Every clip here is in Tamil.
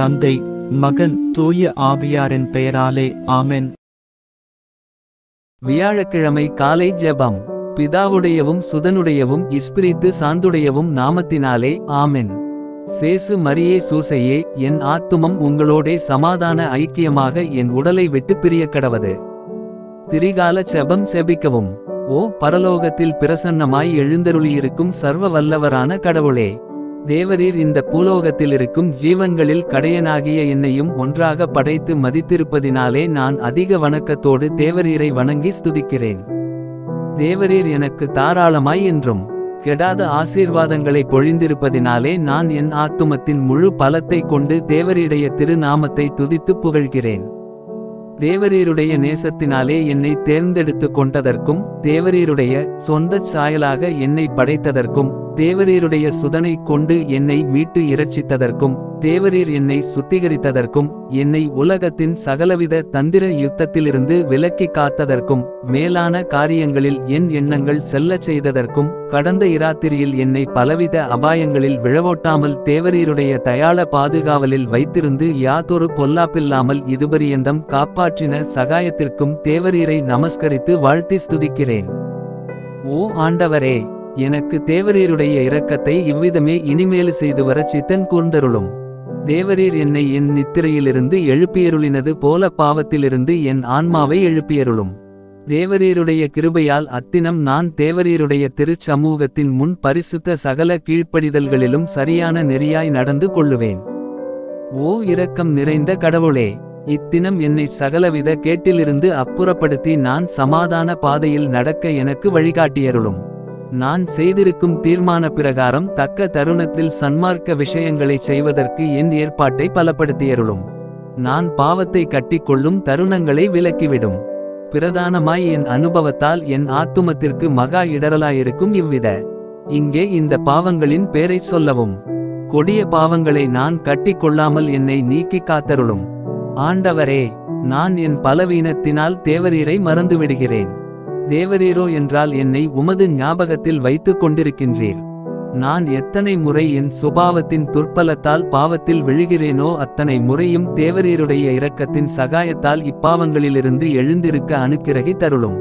தந்தை மகன் தூய ஆவியாரின் பெயராலே ஆமென். வியாழக்கிழமை காலை ஜெபம். பிதாவுடையவும் சுதனுடையவும் இஸ்பிரித்து சாந்துடையவும் நாமத்தினாலே ஆமென். சேசு மரியே சூசையே என் ஆத்துமம் உங்களோடே சமாதான ஐக்கியமாக என் உடலை விட்டு பிரிய கடவது திரிகால செபம் செபிக்கவும். ஓ பரலோகத்தில் பிரசன்னமாய் எழுந்தருளியிருக்கும் சர்வ வல்லவரான கடவுளே. தேவரீர் இந்த பூலோகத்தில் இருக்கும் ஜீவன்களில் கடையனாகிய என்னையும் ஒன்றாக படைத்து மதித்திருப்பதினாலே நான் அதிக வணக்கத்தோடு தேவரீரை வணங்கி ஸ்துதிக்கிறேன். தேவரீர் எனக்கு தாராளமாய் என்றும் கெடாத ஆசீர்வாதங்களை பொழிந்திருப்பதினாலே நான் என் ஆத்துமத்தின் முழு பலத்தை கொண்டு தேவரீடைய திருநாமத்தை துதித்து புகழ்கிறேன். தேவரீருடைய நேசத்தினாலே என்னை தேர்ந்தெடுத்து கொண்டதற்கும் தேவரீருடைய சொந்தச் சாயலாக என்னை படைத்ததற்கும் தேவரீருடைய சுதனை கொண்டு என்னை மீட்டு இரட்சித்ததற்கும் தேவரீர் என்னை சுத்திகரித்ததற்கும் என்னை உலகத்தின் சகலவித தந்திர யுத்தத்திலிருந்து விலக்கி காத்ததற்கும் மேலான காரியங்களில் என் எண்ணங்கள் செல்லச் செய்ததற்கும் கடந்த இராத்திரியில் என்னை பலவித அபாயங்களில் விழவோட்டாமல் தேவரீருடைய தயாள பாதுகாவலில் வைத்திருந்து யாதொரு பொல்லாப்பில்லாமல் இதுபரியந்தம் காப்பாற்றின சகாயத்திற்கும் தேவரீரை நமஸ்கரித்து வாழ்த்தி ஸ்துதிக்கிறேன். ஓ ஆண்டவரே எனக்கு தேவரீருடைய இரக்கத்தை இவ்விதமே இனிமேலு செய்து வர சித்தன் கூர்ந்தருளும். தேவரீர் என்னை என் நித்திரையிலிருந்து எழுப்பியருளினது போல பாவத்திலிருந்து என் ஆன்மாவை எழுப்பியருளும். தேவரீருடைய கிருபையால் அத்தினம் நான் தேவரீருடைய திருச்சமூகத்தின் முன் பரிசுத்த சகல கீழ்ப்படிதல்களிலும் சரியான நெறியாய் நடந்து கொள்ளுவேன். ஓ இரக்கம் நிறைந்த கடவுளே இத்தினம் என்னை சகலவித கேட்டிலிருந்து அப்புறப்படுத்தி நான் சமாதான பாதையில் நடக்க எனக்கு வழிகாட்டியருளும். நான் செய்திருக்கும் தீர்மான பிரகாரம் தக்க தருணத்தில் சன்மார்க்க விஷயங்களைச் செய்வதற்கு என் ஏற்பாட்டை பலப்படுத்தியருளும். நான் பாவத்தை கட்டிக்கொள்ளும் தருணங்களை விலக்கிவிடும். பிரதானமாய் என் அனுபவத்தால் என் ஆத்துமத்திற்கு மகா இடரலாயிருக்கும் இவ்வித. இங்கே இந்த பாவங்களின் பேரை சொல்லவும். கொடிய பாவங்களை நான் கட்டிக்கொள்ளாமல் என்னை நீக்கி காத்தருளும். ஆண்டவரே நான் என் பலவீனத்தினால் தேவரீரை மறந்துவிடுகிறேன். தேவரீரோ என்றால் என்னை உமது ஞாபகத்தில் வைத்துக் கொண்டிருக்கின்றீர். நான் எத்தனை முறை என் சுபாவத்தின் துர்ப்பலத்தால் பாவத்தில் விழுகிறேனோ அத்தனை முறையும் தேவரீருடைய இரக்கத்தின் சகாயத்தால் இப்பாவங்களிலிருந்து எழுந்திருக்க அனுக்கிரகி தருளும்.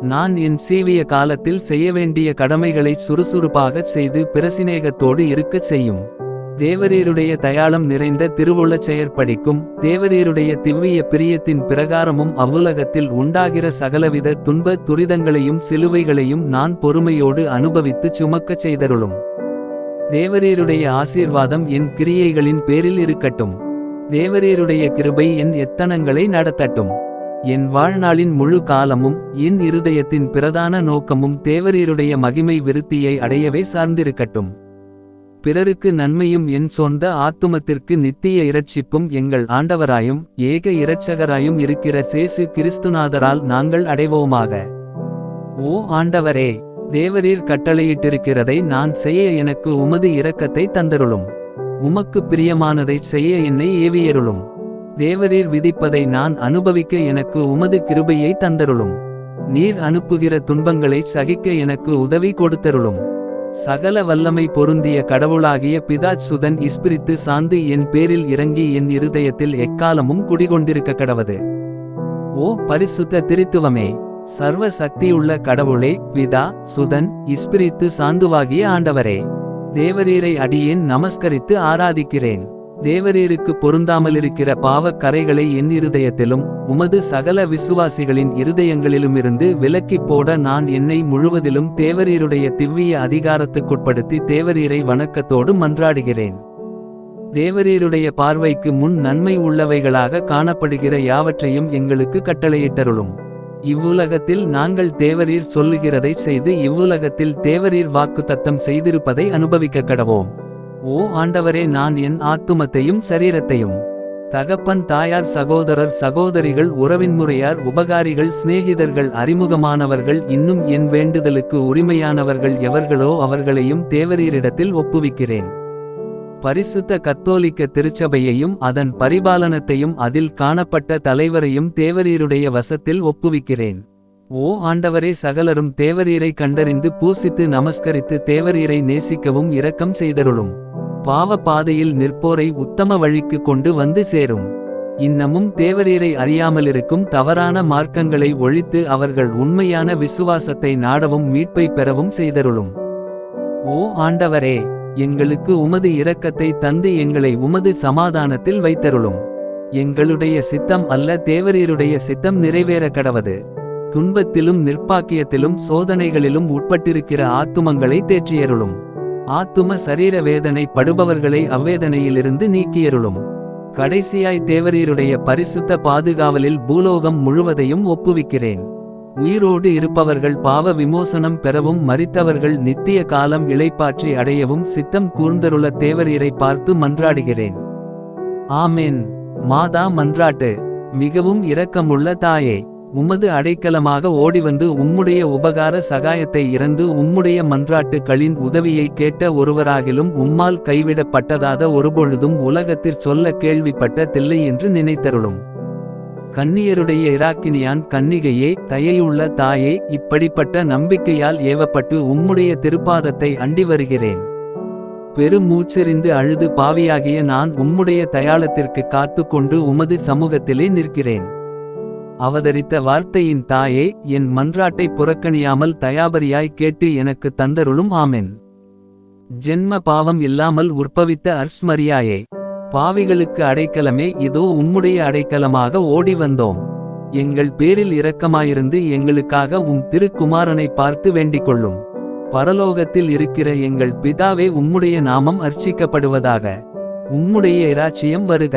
நான் என் சீவிய காலத்தில் செய்ய வேண்டிய கடமைகளைச் சுறுசுறுப்பாகச் செய்து பிரசிநேகத்தோடு இருக்கச் செய்யும். தேவரீருடைய தயாளம் நிறைந்த திருவுளச் செயற்படிக்கும் தேவரீருடைய திவ்விய பிரியத்தின் பிரகாரமும் அவ்வுலகத்தில் உண்டாகிற சகலவித துன்ப துரிதங்களையும் சிலுவைகளையும் நான் பொறுமையோடு அனுபவித்து சுமக்கச் செய்தருளும். தேவரீருடைய ஆசீர்வாதம் என் கிரியைகளின் பேரில் இருக்கட்டும். தேவரீருடைய கிருபை என் எத்தனங்களை நடத்தட்டும். என் வாழ்நாளின் முழு காலமும் என் இருதயத்தின் பிரதான நோக்கமும் தேவரீருடைய மகிமை விருத்தியை அடையவே சார்ந்திருக்கட்டும். பிறருக்கு நன்மையும் என் சொந்த ஆத்துமத்திற்கு நித்திய இரட்சிப்பும் எங்கள் ஆண்டவராயும் ஏக இரட்சகராயும் இருக்கிற சேசு கிறிஸ்துநாதரால் நாங்கள் அடைவோமாக. ஓ ஆண்டவரே தேவரீர் கட்டளையிட்டிருக்கிறதை நான் செய்ய எனக்கு உமது இரக்கத்தை தந்தருளும். உமக்கு பிரியமானதைச் செய்ய என்னை ஏவியருளும். தேவரீர் விதிப்பதை நான் அனுபவிக்க எனக்கு உமது கிருபையை தந்தருளும். நீர் அனுப்புகிற துன்பங்களை சகிக்க எனக்கு உதவி கொடுத்தருளும். சகல வல்லமை பொருந்திய கடவுளாகிய பிதாச் சுதன் இஸ்பிரித்து சாந்து என் பேரில் இறங்கி என் இருதயத்தில் எக்காலமும் குடிகொண்டிருக்க கடவது. ஓ பரிசுத்த திருத்துவமே சர்வ சக்தியுள்ள கடவுளே பிதா சுதன் இஸ்பிரித்து சாந்துவாகிய ஆண்டவரே. தேவரீரை அடியேன் நமஸ்கரித்து ஆராதிக்கிறேன். தேவரீருக்கு பொருந்தாமலிருக்கிற பாவக் கரைகளை என் இருதயத்திலும் உமது சகல விசுவாசிகளின் இருதயங்களிலுமிருந்து விலக்கிப் போட நான் என்னை முழுவதிலும் தேவரீருடைய திவ்விய அதிகாரத்துக்குட்படுத்தி தேவரீரை வணக்கத்தோடு மன்றாடுகிறேன். தேவரீருடைய பார்வைக்கு முன் நன்மை உள்ளவைகளாக காணப்படுகிற யாவற்றையும் எங்களுக்கு கட்டளையிட்டருளும். இவ்வுலகத்தில் நாங்கள் தேவரீர் சொல்லுகிறதைச் செய்து இவ்வுலகத்தில் தேவரீர் வாக்குத்தத்தம் செய்திருப்பதை அனுபவிக்க கடவோம் ஓ ஆண்டவரே நான் என் ஆத்துமத்தையும் சரீரத்தையும். தகப்பன் தாயார் சகோதரர் சகோதரிகள் உறவின்முறையார் உபகாரிகள் சிநேகிதர்கள் அறிமுகமானவர்கள் இன்னும் என் வேண்டுதலுக்கு உரிமையானவர்கள் எவர்களோ அவர்களையும் தேவரீரிடத்தில் ஒப்புவிக்கிறேன். பரிசுத்த கத்தோலிக்க திருச்சபையையும் அதன் பரிபாலனத்தையும் அதில் காணப்பட்ட தலைவரையும் தேவரீருடைய வசத்தில் ஒப்புவிக்கிறேன். ஓ ஆண்டவரே சகலரும் தேவரீரை கண்டறிந்து பூசித்து நமஸ்கரித்து தேவரீரை நேசிக்கவும் இரக்கம் செய்தருளும். பாவ பாதையில் நிற்போரை உத்தம வழிக்கு கொண்டு வந்து சேரும். இன்னமும் தேவரீரை அறியாமலிருக்கும் தவறான மார்க்கங்களை ஒழித்து அவர்கள் உண்மையான விசுவாசத்தை நாடவும் மீட்பை பெறவும் செய்தருளும். ஓ ஆண்டவரே எங்களுக்கு உமது இரக்கத்தை தந்து எங்களை உமது சமாதானத்தில் வைத்தருளும். எங்களுடைய சித்தம் அல்ல தேவரீருடைய சித்தம் நிறைவேற கடவது. துன்பத்திலும் நிர்ப்பாக்கியத்திலும் சோதனைகளிலும் உட்பட்டிருக்கிற ஆத்துமங்களை தேற்றியருளும். ஆத்தும சரீர வேதனை படுபவர்களை அவ்வேதனையிலிருந்து நீக்கியருளும். கடைசியாய் தேவரீருடைய பரிசுத்த பாதுகாவலில் பூலோகம் முழுவதையும் ஒப்புவிக்கிறேன். உயிரோடு இருப்பவர்கள் பாவ விமோசனம் பெறவும் மரித்தவர்கள் நித்திய காலம் இளைப்பாற்றி அடையவும் சித்தம் கூர்ந்தருள தேவரீரை பார்த்து மன்றாடுகிறேன். ஆமேன். மாதா மன்றாட்டு. மிகவும் இரக்கமுள்ள தாயே. உமது அடைக்கலமாக ஓடிவந்து உம்முடைய உபகார சகாயத்தை இறந்து உம்முடைய மன்றாட்டுக்களின் உதவியை கேட்ட ஒருவராகிலும் உம்மால் கைவிடப்பட்டதாத ஒருபொழுதும் உலகத்திற் சொல்ல கேள்விப்பட்ட தில்லை என்று நினைத்தருளும். கன்னியருடைய இராக்கினியான் கன்னிகையே தயையுள்ள தாயே இப்படிப்பட்ட நம்பிக்கையால் ஏவப்பட்டு உம்முடைய திருப்பாதத்தை அண்டி வருகிறேன். பெருமூச்செறிந்து அழுது பாவியாகிய நான் உம்முடைய தயாளத்திற்கு காத்துக்கொண்டு உமது சமூகத்திலே நிற்கிறேன். அவதரித்த வார்த்தையின் தாயே என் மன்றாட்டை புறக்கணியாமல் தயாபரியாய் கேட்டு எனக்கு தந்தருளும் ஆமென். ஜென்ம பாவம் இல்லாமல் உற்பவித்த அர்ஸ்மரியாயே பாவிகளுக்கு அடைக்கலமே இதோ உம்முடைய அடைக்கலமாக ஓடி வந்தோம். எங்கள் பேரில் இரக்கமாயிருந்து எங்களுக்காக உம் திருக்குமாரனை பார்த்து வேண்டிக்கொள்ளும். பரலோகத்தில் இருக்கிற எங்கள் பிதாவே உம்முடைய நாமம் அர்ச்சிக்கப்படுவதாக. உம்முடைய இராச்சியம் வருக.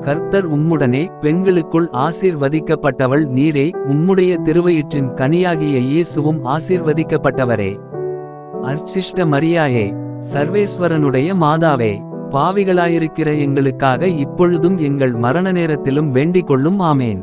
கர்த்தர் உம்முடனே பெண்களுக்குள் ஆசீர்வதிக்கப்பட்டவள் நீரே உம்முடைய திருவயிற்றின் கனியாகிய இயேசுவும் ஆசீர்வதிக்கப்பட்டவரே. அர்ச்சிஷ்ட மரியாயே சர்வேஸ்வரனுடைய மாதாவே பாவிகளாயிருக்கிற எங்களுக்காக இப்பொழுதும் எங்கள் மரண நேரத்திலும் வேண்டிக் கொள்ளும் ஆமேன்.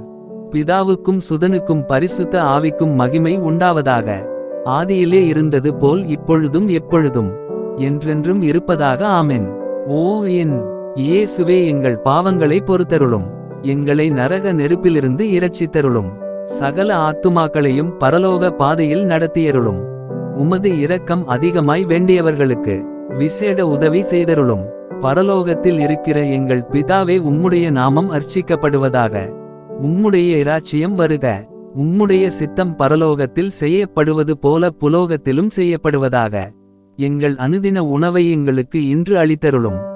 பிதாவுக்கும் சுதனுக்கும் பரிசுத்த ஆவிக்கும் மகிமை உண்டாவதாக. ஆதியிலே இருந்தது போல் இப்பொழுதும் எப்பொழுதும் என்றென்றும் இருப்பதாக ஆமென். ஓ என் இயேசுவே எங்கள் பாவங்களை பொறுத்தருளும். எங்களை நரக நெருப்பிலிருந்து இரட்சித்தருளும். சகல ஆத்துமாக்களையும் பரலோக பாதையில் நடத்தியருளும். உமது இரக்கம் அதிகமாய் வேண்டியவர்களுக்கு விசேட உதவி செய்தருளும். பரலோகத்தில் இருக்கிற எங்கள் பிதாவே உம்முடைய நாமம் அர்ச்சிக்கப்படுவதாக. உம்முடைய இராச்சியம் வருக. உம்முடைய சித்தம் பரலோகத்தில் செய்யப்படுவது போல புலோகத்திலும் செய்யப்படுவதாக. எங்கள் அனுதின உணவை எங்களுக்கு இன்று அளித்தருளும்.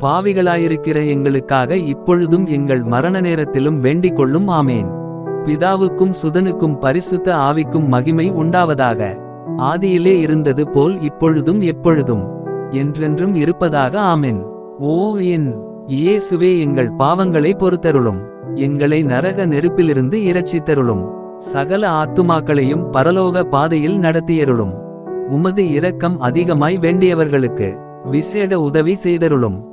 பாவிகளாயிருக்கிற எங்களுக்காக இப்பொழுதும் எங்கள் மரண நேரத்திலும் வேண்டிக் கொள்ளும் ஆமேன். பிதாவுக்கும் சுதனுக்கும் பரிசுத்த ஆவிக்கும் மகிமை உண்டாவதாக. ஆதியிலே இருந்தது போல் இப்பொழுதும் எப்பொழுதும் என்றென்றும் இருப்பதாக ஆமென். ஓ என் இயேசுவே எங்கள் பாவங்களை பொறுத்தருளும். எங்களை நரக நெருப்பிலிருந்து இரட்சித்தருளும். சகல ஆத்துமாக்களையும் பரலோக பாதையில் நடத்தியருளும். உமது இரக்கம் அதிகமாய் வேண்டியவர்களுக்கு விசேட உதவி செய்தருளும்.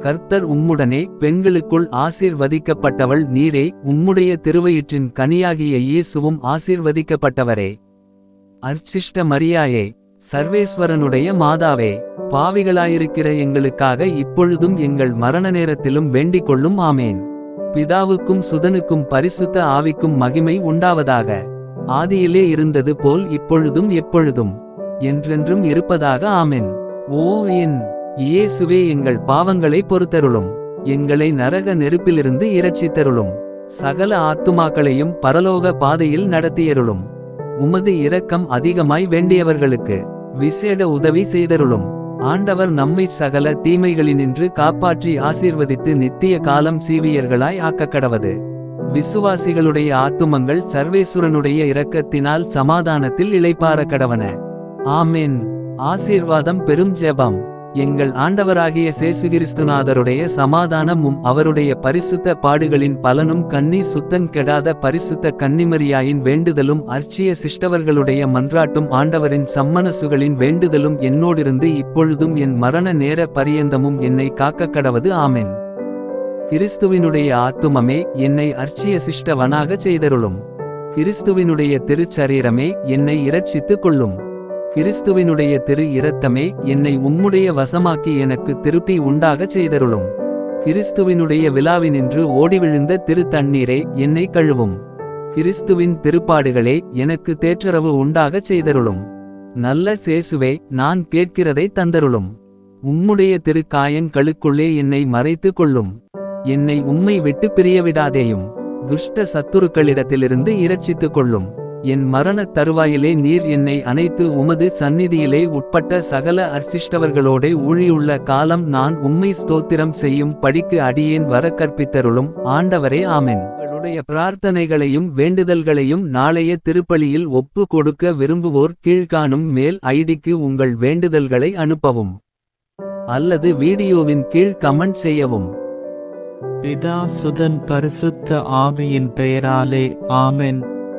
கர்த்தர் உம்முடனே பெண்களுக்குள் ஆசீர்வதிக்கப்பட்டவள் நீரே உம்முடைய திருவயிற்றின் கனியாகிய இயேசுவும் ஆசீர்வதிக்கப்பட்டவரே. அர்ச்சிஷ்ட மரியாயே சர்வேஸ்வரனுடைய மாதாவே பாவிகளாயிருக்கிற எங்களுக்காக இப்பொழுதும் எங்கள் மரண நேரத்திலும் வேண்டிக் கொள்ளும் ஆமேன். பிதாவுக்கும் சுதனுக்கும் பரிசுத்த ஆவிக்கும் மகிமை உண்டாவதாக. ஆதியிலே இருந்தது போல் இப்பொழுதும் எப்பொழுதும் என்றென்றும் இருப்பதாக ஆமென். ஓ என் இயேசுவே எங்கள் பாவங்களை பொறுத்தருளும் எங்களை நரக நெருப்பிலிருந்து இரட்சித்தருளும் சகல ஆத்துமாக்களையும் பரலோக பாதையில் நடத்தியருளும் உமது இரக்கம் அதிகமாய் வேண்டியவர்களுக்கு விசேட உதவி செய்தருளும். ஆண்டவர் நம்மை சகல தீமைகளினின்று காப்பாற்றி ஆசீர்வதித்து நித்திய காலம் சீவியர்களாய் ஆக்கக்கடவது. விசுவாசிகளுடைய ஆத்துமங்கள் சர்வேசுரனுடைய இரக்கத்தினால் சமாதானத்தில் இளைப்பார கடவன ஆமென். ஆசீர்வாதம் பெரும் ஜெபம். எங்கள் ஆண்டவராகிய சேசுகிறிஸ்துநாதருடைய சமாதானமும் அவருடைய பரிசுத்த பாடுகளின் பலனும் கன்னி சுத்தம் கெடாத பரிசுத்த கன்னிமரியாயின் வேண்டுதலும் அர்ச்சிய சிஷ்டவர்களுடைய மன்றாட்டும் ஆண்டவரின் சம்மனசுகளின் வேண்டுதலும் என்னோடிருந்து இப்பொழுதும் என் மரண நேர பரியந்தமும் என்னை காக்க கடவது ஆமென். கிறிஸ்துவினுடைய ஆத்துமமே என்னை அர்ச்சிய சிஷ்டவனாகச் செய்தருளும். கிறிஸ்துவினுடைய திருச்சரீரமே என்னை இரட்சித்துக் கொள்ளும். கிறிஸ்துவினுடைய திரு இரத்தமே என்னை உம்முடைய வசமாக்கி எனக்கு திருப்பி உண்டாகச் செய்தருளும். கிறிஸ்துவினுடைய விழாவினின்று ஓடிவிழுந்த திரு தண்ணீரே என்னை கழுவும். கிறிஸ்துவின் திருப்பாடுகளே எனக்கு தேற்றரவு உண்டாகச் செய்தருளும். நல்ல சேசுவே நான் கேட்கிறதை தந்தருளும். உம்முடைய திரு காயங்களுக்குள்ளே என்னை மறைத்து கொள்ளும். என்னை உம்மை விட்டு பிரியவிடாதேயும். துஷ்ட சத்துருக்களிடத்திலிருந்து இரட்சித்துக் கொள்ளும். என் மரணத் தருவாயிலே நீர் என்னை அனைத்து உமது சந்நிதியிலே உட்பட்ட சகல அர்ச்சிஷ்டவர்களோடே ஊழியுள்ள காலம் நான் உம்மை ஸ்தோத்திரம் செய்யும் படிக்கு அடியேன் வர கற்பித்தருளும் ஆண்டவரே ஆமென். உங்களுடைய பிரார்த்தனைகளையும் வேண்டுதல்களையும் நாளைய திருப்பலியில் ஒப்பு கொடுக்க விரும்புவோர் கீழ்காணும் மேல் ஐடிக்கு உங்கள் வேண்டுதல்களை அனுப்பவும். அல்லது வீடியோவின் கீழ் கமெண்ட் செய்யவும். பிதா சுதன் பரிசுத்த ஆவியின் பெயராலே ஆமென்.